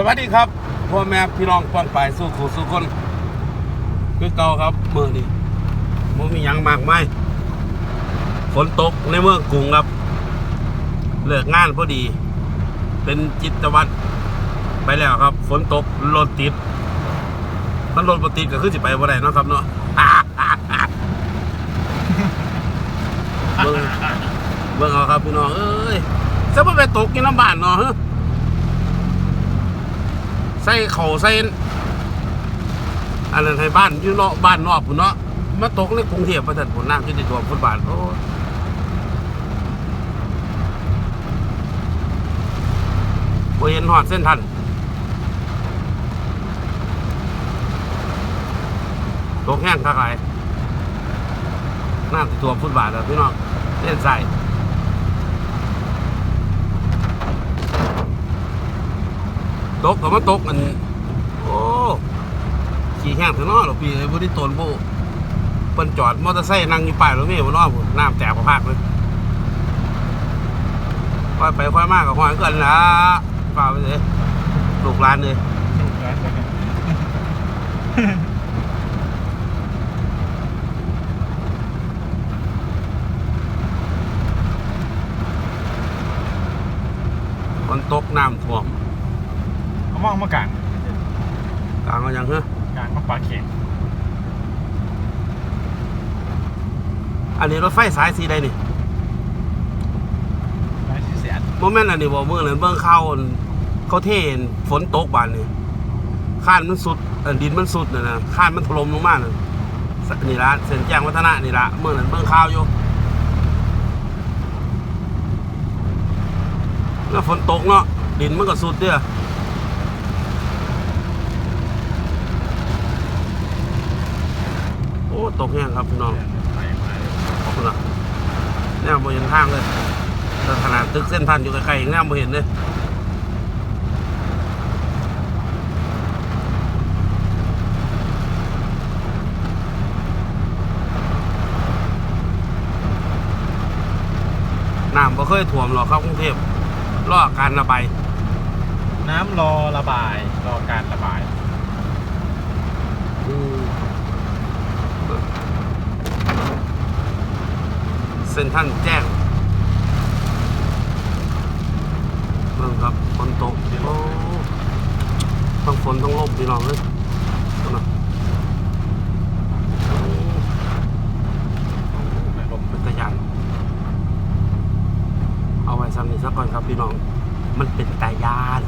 สวัสดีครับพ่อแม่พี่น้องป้องปายสู้ขู่สู้คนคือเก่าครับเมื่อนี้มันมียังมากมายฝนตกในเมืองกรุงครับ เลิกงานพอดี เป็นจิตวัตรไปแล้วครับ ฝนตกรถติด มันรถติดก็คือสิไปบ่ได้นะครับเนาะเบิ่งเบิ่งเอาครับพี่น้องเอ้ยจะไปตกกินน้ำบานเนาะ ส่เขาใส่อันนั้นให้บ้านอยู่เนาะบ้านนอกพุ่นเนาะมาตกในกรุงเทพประเทศพุ่นน้ำที่ติดตัวฟุตบาทโอ้บ่เห็นหอดเส้นทันตกแห้งคักหลายน้ำติดตัวฟุตบาทแล้วพี่น้องเส้นใส่ ตกกับมาตกอันโอ้ขี่แห้งถึงนอหรอพี่ไอ้บุรีตนโบเปิ้นจอดมอเตอร์ไซค์นั่งอยู่ป้ายรถเมล์บนนอผมน้ำแตกประพากเลยค่อยไปค่อยมากกับค่อยเกินละฝ่าไปเลยลูกร้านเลยมันตกน้ำท่วม มองมากลางกลางเอาอย่างเฮ้อกลางมาปลาเข็งอันนี้รถไฟสายสีใดนี่ร้อยสี่แสนโมเมนต์อันนี้บอกเมื่อนั้นเบื้องเข้าอั่นเขาเทนฝนตกบานนี่ข้านมันสุดอันดินมันสุดนะนะข้านมันถล่มลงมาน่ะสนี่ละเส้นแจ้งวัฒนะนี่ละเมื่อนั้นเบื้องข้าวอยู่แล้วฝนตกเนาะดินมันก็สุดเด้อโอ้ ตกแห้งครับพี่น้องขอบคุณนะแนวบ่เห็นทางเลยแต่ขนาดตึกเส้นทันอยู่ไกลๆยังแนวบ่เห็นเลยน้ำบ่เคยท่วมหรอกครับกรุงเทพรอการระบาย น้ำรอระบาย รอการระบาย อืม เส้นท่านแจ้งเบิ่งครับฝนตกโอ้ต้องฝนต้องลมพี่น้องเลยนะโอ้เป็นตะยานเอาไว้ซ้ำนี้สักก่อนครับพี่น้อง มันเป็นตายาน